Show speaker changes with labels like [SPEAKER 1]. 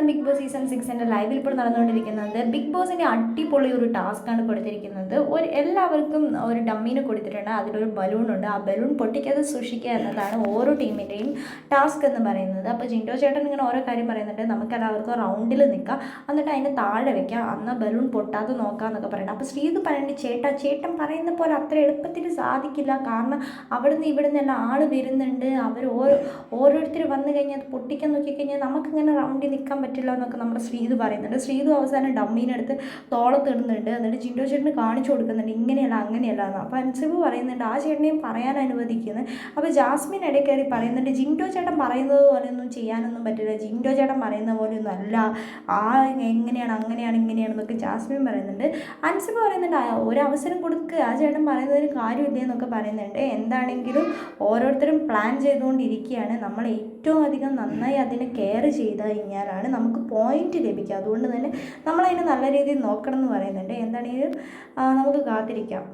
[SPEAKER 1] Malayalam big boss season സിക്സിന്റെ ലൈവിൽ ഇപ്പോൾ നടന്നുകൊണ്ടിരിക്കുന്നത്. ബിഗ് ബോസിന്റെ അടിപൊളി ഒരു ടാസ്ക്കാണ് കൊടുത്തിരിക്കുന്നത്. ഒരു എല്ലാവർക്കും ഒരു ഡമ്മീന് കൊടുത്തിട്ടുണ്ട്. അതിലൊരു ബലൂൺ ഉണ്ട്. ആ ബലൂൺ പൊട്ടിക്കാതെ സൂക്ഷിക്കുക എന്നതാണ് ഓരോ ടീമിന്റെയും ടാസ്ക് എന്ന് പറയുന്നത്. അപ്പോൾ ജിൻഡോ ചേട്ടൻ ഇങ്ങനെ ഓരോ കാര്യം പറയുന്നുണ്ട്. നമുക്ക് എല്ലാവർക്കും റൗണ്ടിൽ നിൽക്കുക എന്നിട്ട് അതിന്റെ താഴെ വെക്കാം. അന്ന് ബലൂൺ പൊട്ടാതെ നോക്കുക എന്നൊക്കെ പറയുന്നത് അപ്പോൾ ശ്രീത് പറയുന്നുണ്ട് ചേട്ടാ ചേട്ടൻ പറയുന്ന പോലെ അത്ര എളുപ്പത്തിൽ സാധിക്കില്ല. കാരണം അവിടുന്ന് ഇവിടുന്ന് എല്ലാം ആൾ വരുന്നുണ്ട്. അവർ ഓരോ ഓരോരുത്തർ വന്നു കഴിഞ്ഞാൽ അത് പൊട്ടിക്കാൻ നോക്കിക്കഴിഞ്ഞാൽ നമുക്കിങ്ങനെ റൗണ്ടിൽ നിൽക്കാൻ പറ്റില്ല എന്നൊക്കെ നമ്മുടെ ശ്രീത് പറയുന്നുണ്ട്. ശ്രീത് അവസാനം ഡമ്മീനെടുത്ത് തോളത്തിടുന്നുണ്ട് എന്നിട്ട് ജിൻഡോ ചേട്ടന് കാണിച്ചു കൊടുക്കുന്നുണ്ട്. ഇങ്ങനെയല്ല അങ്ങനെയല്ല എന്ന്. അപ്പോൾ അൻസിബ് പറയുന്നുണ്ട് ആ ചേട്ടനെയും പറയാൻ അനുവദിക്കുന്നത് അപ്പോൾ ജാസ്മിൻ ഇടയിൽ കയറി പറയുന്നുണ്ട് ജിൻഡോ ചേട്ടൻ പറയുന്നത് പോലെയൊന്നും ചെയ്യാനൊന്നും പറ്റില്ല. ജിൻഡോ ചേട്ടൻ പറയുന്ന പോലെയൊന്നും അല്ല. ആ എങ്ങനെയാണ് അങ്ങനെയാണ് ഇങ്ങനെയാണെന്നൊക്കെ ജാസ്മിൻ പറയുന്നുണ്ട്. അൻസിബ് പറയുന്നുണ്ട് ഒരു അവസരം കൊടുക്കുക ആ ചേട്ടൻ പറയുന്നതിന് കാര്യമില്ല എന്നൊക്കെ പറയുന്നുണ്ട്. എന്താണെങ്കിലും ഓരോരുത്തരും പ്ലാൻ ചെയ്തുകൊണ്ടിരിക്കുകയാണ്. നമ്മൾ ഏറ്റവും അധികം നന്നായി അതിനെ കെയർ ചെയ്ത് കഴിഞ്ഞാലാണ് നമുക്ക് പോയിന്റ് ലഭിക്കും. അതുകൊണ്ട് തന്നെ നമ്മളതിനെ നല്ല രീതിയിൽ നോക്കണം എന്ന് പറയുന്നുണ്ട്. എന്താണെങ്കിലും നമുക്ക് കാത്തിരിക്കാം.